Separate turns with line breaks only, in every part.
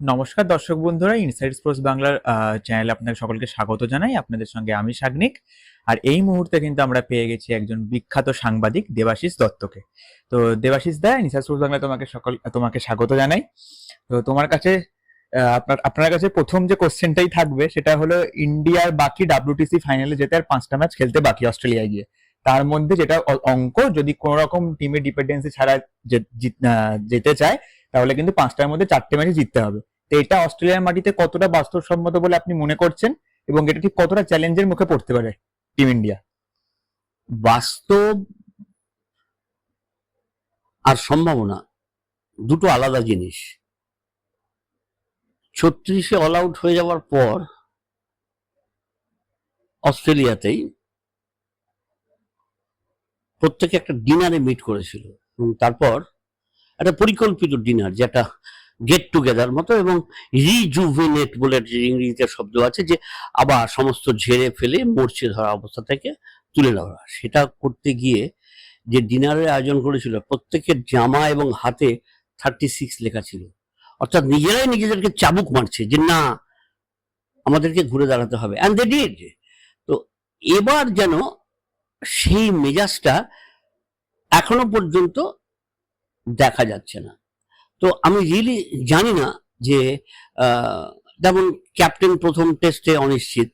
নমস্কার দর্শক বন্ধুরা ইনসাইড স্পোর্টস বাংলার চ্যানেলে আপনাদের সকলকে স্বাগত জানাই। আপনাদের সঙ্গে আমি সাগ্নিক। আর এই মুহূর্তে কিন্তু আমরা পেয়ে গেছি একজন বিখ্যাত সাংবাদিক, দেবাশিস দত্তকে। তো দেবাশিস দা ইনসাইড স্পোর্টস বাংলা তোমাকে সকল, তোমাকে স্বাগত জানাই। তো তোমার কাছে আপনার আপনার কাছে প্রথম যে কোশ্চেনটাই থাকবে, সেটা হলো ইন্ডিয়ার বাকি ডাব্লিউটিসি ফাইনালে যেতে আর পাঁচটা ম্যাচ খেলতে বাকি অস্ট্রেলিয়ায় গিয়ে। তার মধ্যে যেটা অঙ্ক, যদি কোনো রকম টিমের ডিপেন্ডেন্সি ছাড়া যেতে চায় তাহলে কিন্তু পাঁচটার মধ্যে চারটে ম্যাচে জিততে হবে। তো এটা অস্ট্রেলিয়ার মাটিতে কতটা বাস্তবসম্মত বলে আপনি মনে করছেন? এবং এটা ঠিক কতটা চ্যালেঞ্জের মুখে পড়তে পারে টিম ইন্ডিয়া
বাস্তব আর সম্ভাবনা দুটো আলাদা জিনিস। ছত্রিশে অল আউট হয়ে যাওয়ার পর অস্ট্রেলিয়াতেই প্রত্যেকে একটা ডিনারে মিট করেছিল। এবং তারপর একটা পরিকল্পিত ডিনার যেটা গেট টুগেদার মতো এবং রিজুভেনেট বলে ইংরেজিতে শব্দ আছে যে আবার সমস্ত ঝেড়ে ফেলে মরচে ধরা অবস্থা থেকে তুলে নেওয়া। সেটা করতে গিয়ে যে ডিনারের আয়োজন করেছিল, প্রত্যেকের জামা এবং হাতে থার্টি সিক্স লেখা ছিল। অর্থাৎ নিজেরাই নিজেদেরকে চাবুক মারছে যে না, আমাদেরকে ঘুরে দাঁড়াতে হবে। অ্যান্ড দে ডিড তো এবার যেন সেই মেজাজটা এখনও পর্যন্ত দেখা যাচ্ছে না। তো আমি রিয়েলি জানি না যে যেমন ক্যাপ্টেন প্রথম টেস্টে অনিশ্চিত,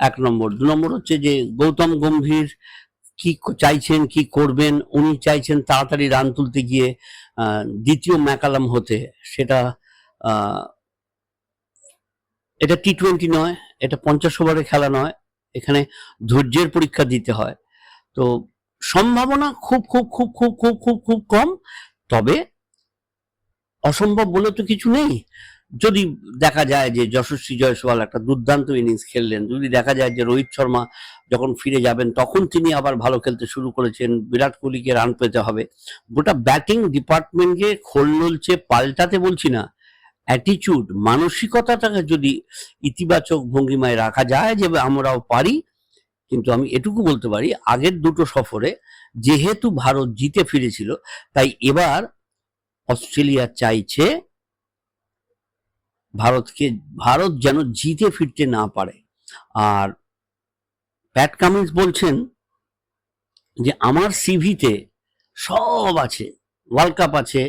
এক নম্বর। দু নম্বর হচ্ছে যে, গৌতম গম্ভীর কি চাইছেন, কি করবেন, উনি চাইছেন তাড়াতাড়ি রান তুলতে গিয়ে দ্বিতীয় ম্যাকালাম হতে। সেটা এটা টি টোয়েন্টি নয়, এটা পঞ্চাশ ওভারের খেলা নয়, এখানে ধৈর্যের পরীক্ষা দিতে হয়। তো সম্ভাবনা খুব খুব খুব খুব খুব খুব খুব কম তবে অসম্ভব বলে তো কিছু নেই। যদি দেখা যায় যে যশস্বী জয়সওয়াল একটা দুর্দান্ত ইনিংস খেললেন, যদি দেখা যায় যে রোহিত শর্মা যখন ফিরে যাবেন, তখন তিনি আবার ভালো খেলতে শুরু করেছেন, বিরাট কোহলিকে রান পেতে হবে। গোটা ব্যাটিং ডিপার্টমেন্টকে খোল নলছে পাল্টাতে বলছি না অ্যাটিচিউড মানসিকতাটাকে যদি ইতিবাচক ভঙ্গিমায় রাখা যায় যে আমরাও পারি কিন্তু আমি এটুকু বলতে পারি, আগের দুটো সফরে যেহেতু ভারত জিতে ফিরেছিল, তাই এবার অস্ট্রেলিয়া চাইছে ভারতকে, ভারত যেন জিতে ফিরতে না পারে। আর প্যাট কামিন্স বলছেন যে, আমার সিভিতে সব আছে, ওয়ার্ল্ড কাপ আছে,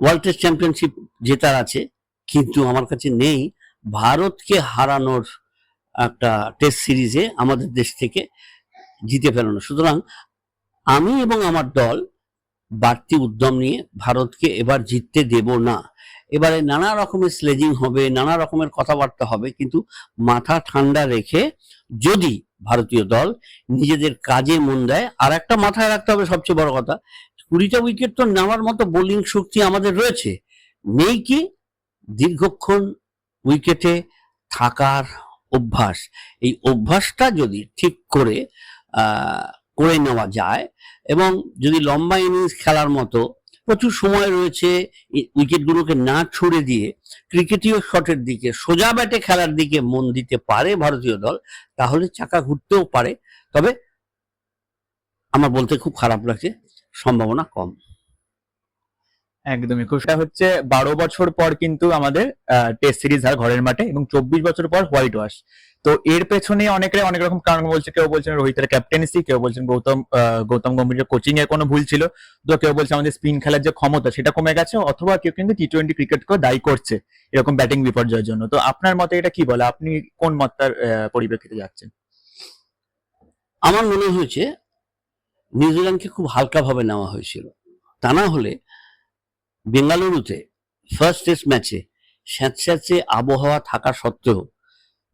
ওয়ার্ল্ড টেস্ট চ্যাম্পিয়নশিপ জেতার আছে, কিন্তু আমার কাছে নেই ভারতকে হারানোর একটা টেস্ট সিরিজে আমাদের দেশ থেকে জিতে ফেলানো সুতরাং আমি এবং আমার দল বাড়তি উদ্যম নিয়ে ভারতকে এবার জিততে দেব না। এবারে নানা রকমের স্লেজিং হবে, নানা রকমের কথাবার্তা হবে, কিন্তু মাথা ঠান্ডা রেখে যদি ভারতীয় দল নিজেদের কাজে মন দেয়, আর একটা মাথায় রাখতে হবে সবচেয়ে বড় কথা, কুড়িটা উইকেট তো নেওয়ার মতো বোলিং শক্তি আমাদের রয়েছে। নেই কি দীর্ঘক্ষণ উইকেটে থাকার অভ্যাস। এই অভ্যাসটা যদি ঠিক করে করে নেওয়া যায় এবং যদি লম্বা ইনিংস খেলার মতো প্রচুর সময় রয়েছে উইকেটগুলোকে না ছুড়ে দিয়ে ক্রিকেটীয় শটের দিকে, সোজা ব্যাটে খেলার দিকে মন দিতে পারে ভারতীয় দল, তাহলে চাকা ঘুরতেও পারে। তবে আমার বলতে খুব খারাপ লাগছে, সম্ভাবনা কম।
একদমই খুব সেটা হচ্ছে বারো বছর পর কিন্তু আমাদের টেস্ট সিরিজ হয় ঘরের মাঠে এবং চব্বিশ বছর পর হোয়াইট ওয়াশ তো এর পেছনে অনেকে অনেক রকম কারণ বলছে। কেউ বলছেন রোহিতের ক্যাপ্টেন্সি কেউ বলছেন গৌতম গৌতম গম্ভীরের কোচিং এর কোনো ভুল ছিল। তো কেউ বলছে আমাদের স্পিন খেলার যে ক্ষমতা, সেটা কমে গেছে, অথবা কেউ কিন্তু টি টোয়েন্টি ক্রিকেটকেও দায়ী করছে এরকম ব্যাটিং বিপর্যয়ের জন্য। তো আপনার মতে এটা কি বলে? আপনি কোন মতটার পরিপ্রেক্ষিতে যাচ্ছেন?
আমার মনে হয়েছে, নিউজিল্যান্ডকে খুব হালকাভাবে নেওয়া হয়েছিল। তা না হলে বেঙ্গালুরুতে ফার্স্ট টেস্ট ম্যাচে স্যাঁতস্যাঁতে আবহাওয়া থাকা সত্ত্বেও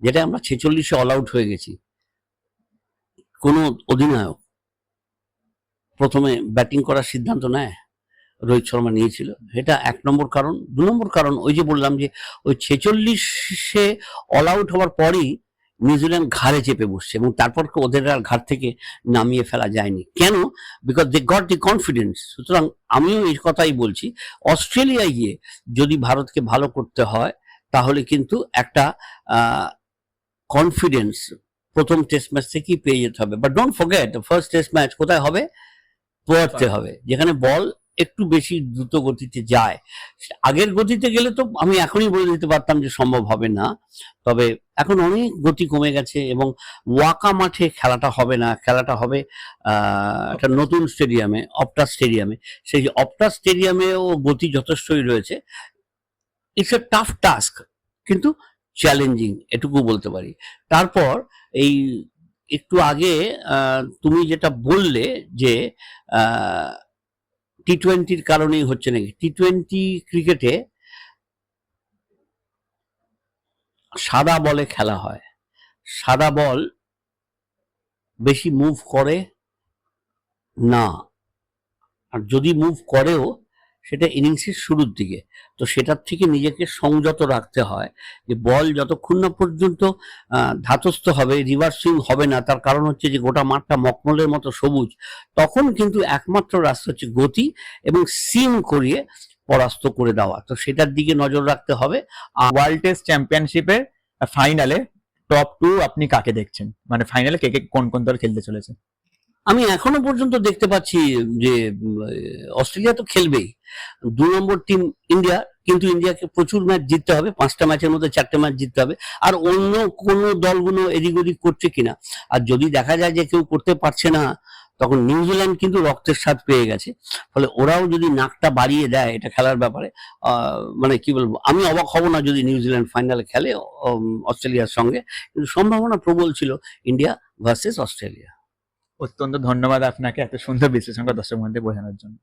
যেটা আমরা ছেচল্লিশে অল আউট হয়ে গেছি, কোনো অধিনায়ক প্রথমে ব্যাটিং করার সিদ্ধান্ত নেয়, রোহিত শর্মা নিয়েছিল। এটা এক নম্বর কারণ। দু নম্বর কারণ ওই যে বললাম যে ওই ছেচল্লিশে অল আউট হওয়ার পরই নিউজিল্যান্ড ঘাড়ে চেপে বসছে এবং তারপর ওদের আর ঘাট থেকে নামিয়ে ফেলা যায়নি। কেন? Because they got the confidence সুতরাং আমিও এই কথাই বলছি অস্ট্রেলিয়ায় গিয়ে যদি ভারতকে ভালো করতে হয়, তাহলে কিন্তু একটা কনফিডেন্স প্রথম টেস্ট ম্যাচ থেকেই পেয়ে যেতে হবে। But don't forget first test match কোথায় হবে? পোয়ার্থে হবে। যেখানে বল একটু বেশি দ্রুত গতিতে যায়। আগের গতিতে গেলে তো আমি এখনই বলে দিতে পারতাম যে সম্ভব হবে না। তবে এখন অনেক গতি কমে গেছে এবং ওয়াকা মাঠে খেলাটা হবে না। খেলাটা হবে আহ, একটা নতুন স্টেডিয়ামে অপটা স্টেডিয়ামে। সেই অপটা স্টেডিয়ামেও গতি যথেষ্টই রয়েছে। ইটস এ টাফ টাস্ক কিন্তু চ্যালেঞ্জিং এটুকু বলতে পারি। তারপর এই একটু আগে তুমি যেটা বললে যে টি টোয়েন্টির কারণেই হচ্ছে নাকি? টি টোয়েন্টি ক্রিকেটে সাদা বলে খেলা হয়। সাদা বল বেশি মুভ করে না। আর যদি মুভ করেও সেটা ইনিংসের শুরুর দিকে। তো সেটার থেকে নিজেকে সংযত রাখতে হয় যে বল যতক্ষণ না পর্যন্ত ধাতস্থ হবে, রিভার্সিং হবে না, তার কারণ হচ্ছে যে গোটা মাঠটা মকমলের মতো সবুজ, তখন কিন্তু একমাত্র রাস্তা হচ্ছে গতি এবং সিম করিয়ে পরাস্ত করে দেওয়া। তো সেটার দিকে নজর রাখতে হবে।
ওয়ার্ল্ড টেস্ট চ্যাম্পিয়নশিপের ফাইনালে টপ টু আপনি কাকে দেখছেন? মানে ফাইনালে কে কে কোন কোন দল খেলতে চলেছে?
আমি এখনও পর্যন্ত দেখতে পাচ্ছি যে, অস্ট্রেলিয়া তো খেলবেই। দু নম্বর টিম ইন্ডিয়া কিন্তু ইন্ডিয়াকে প্রচুর ম্যাচ জিততে হবে। পাঁচটা ম্যাচের মধ্যে চারটে ম্যাচ জিততে হবে। আর অন্য কোনো দলগুলো এদিক ওদিক করছে কিনা? আর যদি দেখা যায় যে কেউ করতে পারছে না, তখন নিউজিল্যান্ড কিন্তু রক্তের স্বাদ পেয়ে গেছে। ফলে ওরাও যদি নাকটা বাড়িয়ে দেয় এটা খেলার ব্যাপারে মানে কি বলব? আমি অবাক হব না যদি নিউজিল্যান্ড ফাইনালে খেলে অস্ট্রেলিয়ার সঙ্গে। কিন্তু সম্ভাবনা প্রবল ছিল ইন্ডিয়া ভার্সেস অস্ট্রেলিয়া।
অত্যন্ত ধন্যবাদ আপনাকে এত সুন্দর বিশ্লেষণটা দর্শক মধ্যে বোঝানোর জন্য।